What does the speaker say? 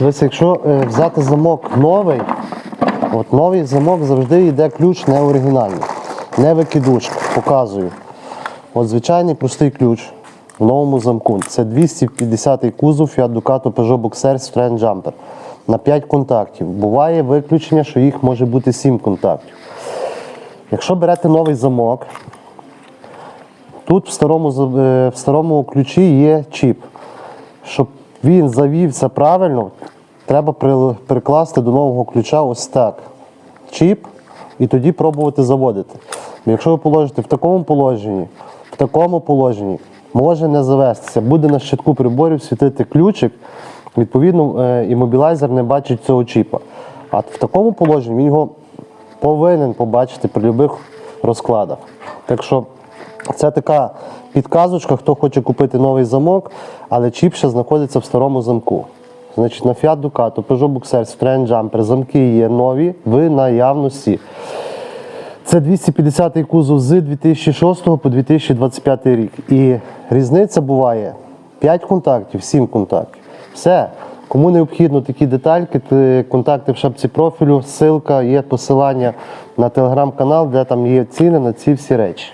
Дивись, якщо е, взяти замок новий, от новий замок завжди йде ключ не оригінальний, не викидушка. Показую. От звичайний простий ключ в новому замку. Це 250 кузов Fiat Ducato Peugeot Boxer Strand Jumper на 5 контактів. Буває виключення, що їх може бути 7 контактів. Якщо берете новий замок, тут в старому, е, в старому ключі є чіп. Щоб він завівся правильно, треба прикласти до нового ключа ось так. Чіп, і тоді пробувати заводити. Якщо ви положите в такому положенні, в такому положенні, може не завестися. Буде на щитку приборів світити ключик, відповідно, е, іммобілайзер не бачить цього чіпа. А в такому положенні він його повинен побачити при будь-яких розкладах. Так що це така підказочка, хто хоче купити новий замок, але чіп ще знаходиться в старому замку. Значить, на Fiat Ducato, Peugeot Boxer, Citroen Jumper замки є нові в наявності. Це 250-й кузов з 2006 по 2025 рік. І різниця буває 5 контактів, 7 контактів. Все. Кому необхідно такі детальки, контакти в шапці профілю, ссылка, є посилання на телеграм-канал, де там є ціни на ці всі речі.